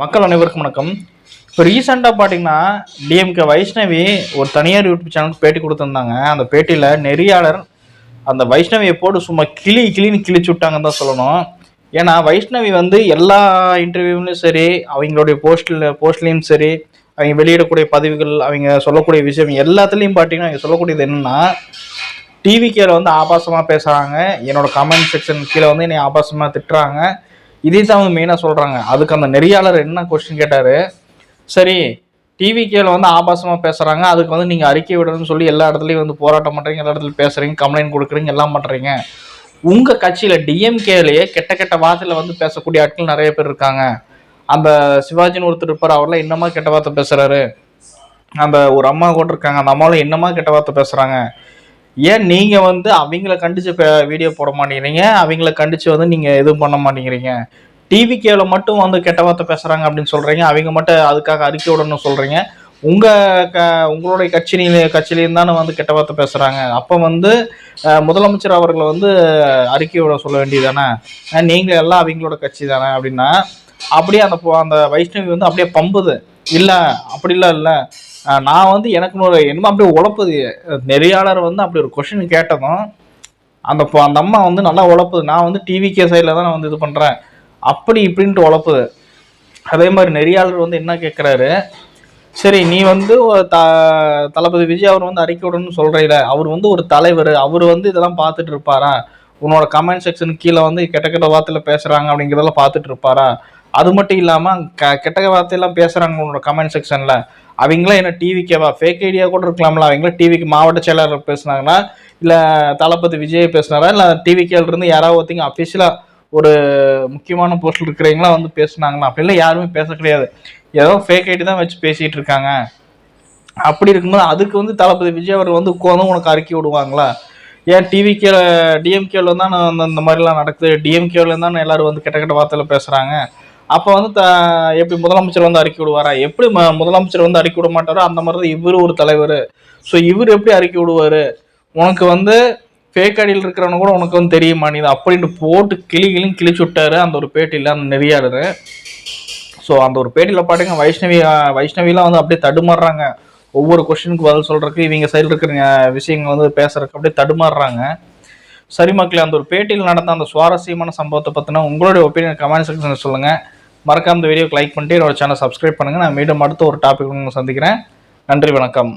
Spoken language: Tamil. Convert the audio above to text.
மக்கள் அனைவருக்கும் வணக்கம். இப்போ ரீசெண்டாக பார்த்தீங்கன்னா டிஎம்கே வைஷ்ணவி ஒரு தனியார் யூடியூப் சேனலுக்கு பேட்டி கொடுத்துருந்தாங்க. அந்த பேட்டியில் நெறியாளர் அந்த வைஷ்ணவியை போட்டு சும்மா கிளி கிளின்னு கிழிச்சு விட்டாங்கன்னு தான் சொல்லணும். ஏன்னா வைஷ்ணவி வந்து எல்லா இன்டர்வியூலையும் சரி அவங்களுடைய போஸ்டில் போஸ்ட்லேயும் சரி அவங்க வெளியிடக்கூடிய பதிவுகள் அவங்க சொல்லக்கூடிய விஷயம் எல்லாத்துலேயும் பார்த்தீங்கன்னா அவங்க சொல்லக்கூடியது என்னென்னா டிவி கேல வந்து ஆபாசமாக பேசுகிறாங்க என்னோடய கமெண்ட் செக்ஷன் கீழே வந்து என்னை ஆபாசமாக திட்டுறாங்க. இதே தான் வந்து மெயினாக சொல்கிறாங்க அதுக்கு அந்த நெறியாளர் என்ன கொஸ்டின் கேட்டார்? சரி டிவிகேல வந்து ஆபாசமாக பேசுகிறாங்க அதுக்கு வந்து நீங்கள் அறிக்கை விடணும்னு சொல்லி எல்லா இடத்துலையும் வந்து போராட்டம் பண்ணுறீங்க எல்லா இடத்துலையும் பேசுகிறீங்க கம்ப்ளைண்ட் கொடுக்குறீங்க எல்லாம் பண்ணுறீங்க உங்கள் கட்சியில் டிஎம்கேலேயே கெட்ட கெட்ட வார்த்தையில் வந்து பேசக்கூடிய ஆட்கள் நிறைய பேர் இருக்காங்க. அந்த சிவாஜின்னு ஒருத்தர் இருப்பார் அவர்லாம் என்னமா கெட்ட வார்த்தை பேசுகிறாரு அந்த ஒரு அம்மா கூட இருக்காங்க அந்த அம்மாவில் என்னமா கெட்ட வார்த்தை பேசுகிறாங்க ஏன் நீங்கள் வந்து அவங்கள கண்டிச்சு வீடியோ போட மாட்டேங்கிறீங்க? அவங்கள கண்டிச்சு வந்து நீங்கள் எதுவும் பண்ண மாட்டேங்கிறீங்க. டிவிகேல மட்டும் வந்து கெட்ட வார்த்தை பேசுகிறாங்க அப்படின்னு சொல்கிறீங்க அவங்க மட்டும் அதுக்காக அறிக்கை விடணும்னு சொல்கிறீங்க உங்கள் க உங்களுடைய கட்சியில கட்சியிலேயும் தானே வந்து கெட்ட வார்த்தை பேசுகிறாங்க அப்போ வந்து முதலமைச்சர் அவர்களை வந்து அறிக்கை விட சொல்ல வேண்டியது தானே நீங்கள் எல்லாம் அவங்களோட கட்சி தானே அப்படின்னா அப்படியே அந்த அந்த வைஷ்ணவி வந்து அப்படியே பம்புது. இல்லை அப்படிலாம் இல்லை. நான் வந்து எனக்கு ஒரு என்னமோ அப்படியே உழப்புது. நெறியாளர் வந்து அப்படி ஒரு கொஷின் கேட்டதும் அந்த அந்த அம்மா வந்து நல்லா உழப்புது. நான் வந்து டிவிகே சைடில் தான் நான் வந்து இது பண்ணுறேன் அப்படி இப்படின்ட்டு உழப்புது. அதே மாதிரி நெறியாளர் வந்து என்ன கேட்குறாரு சரி நீ வந்து த தளபதி விஜய் அவர் வந்து அறிக்கை விடணும்னு சொல்கிறீல அவர் வந்து ஒரு தலைவர். அவர் வந்து இதெல்லாம் பார்த்துட்டு இருப்பாரா? உன்னோட கமெண்ட் செக்ஷன் கீழே வந்து கெட்ட கெட்ட வார்த்தையில் பேசுகிறாங்க அப்படிங்கிறதெல்லாம் பார்த்துட்டு இருப்பாரா? அது மட்டும் இல்லாமல் க கெட்ட வார்த்தையெல்லாம் பேசுகிறாங்க உங்களோட கமெண்ட் செக்ஷனில் அவங்களாம் என்ன டிவிக்கேவா ஃபேக் ஐடியா கூட இருக்கலாம்ல. அவங்களாம் டிவிக்கு மாவட்ட செயலாளர் பேசுனாங்களா? இல்லை தளபதி விஜய் பேசுனாரா? இல்லை டிவிக்கேலருந்து யாராவது ஒருத்தங்க அஃபிஷியலாக ஒரு முக்கியமான போஸ்டில் இருக்கிறவங்களாம் வந்து பேசுனாங்களா? அப்படிலாம் யாருமே பேச கிடையாது. ஏதோ ஃபேக் ஐடி தான் வச்சு பேசிகிட்டு இருக்காங்க. அப்படி இருக்கும்போது அதுக்கு வந்து தளபதி விஜய் அவர் வந்து உட்காந்து உனக்கு அறிக்கை விடுவாங்களா? ஏன் டிவிக்கே டிஎம்கேவில் தான் அந்த இந்த மாதிரிலாம் நடக்குது? டிஎம்கேவில் தான் எல்லாரும் வந்து கெட்ட கெட்ட வார்த்தையில் பேசுகிறாங்க அப்போ வந்து த எப்படி முதலமைச்சர் வந்து அறிக்கை விடுவாரா? எப்படி ம முதலமைச்சர் வந்து அறிக்கை விட மாட்டாரோ அந்த மாதிரி தான் இவர் ஒரு தலைவர். ஸோ இவர் எப்படி அறிக்கை விடுவார்? உனக்கு வந்து ஃபேக் அடியில் இருக்கிறவன கூட உனக்கு வந்து தெரிய மாட்டேங்குது அப்படின்ட்டு போட்டு கிளி கிளின்னு கிழிச்சு விட்டாரு அந்த ஒரு பேட்டியில் அந்த நெறியாளர். ஸோ அந்த ஒரு பேட்டியில் பாட்டுங்க வைஷ்ணவி வைஷ்ணவிலாம் வந்து அப்படியே தடுமாறுறாங்க. ஒவ்வொரு கொஸ்டினுக்கு பதில் சொல்கிறதுக்கு இவங்க சைடில் இருக்கிற விஷயங்கள் வந்து பேசுறதுக்கு அப்படியே தடுமாறுறாங்க. சரி மக்களே அந்த ஒரு பேட்டியில் நடந்த அந்த சுவாரஸ்யமான சம்பவத்தை பற்றினா உங்களுடைய ஒப்பீனியன் கமெண்ட் செக்ஷனில் சொல்லுங்கள் மறக்காம இந்த வீடியோக்கு லைக் பண்ணிட்டு என்னோட சேனல் சப்ஸ்கிரைப் பண்ணுங்கள் நான் மீண்டும் அடுத்த ஒரு டாபிக் சந்திக்கிறேன். நன்றி வணக்கம்.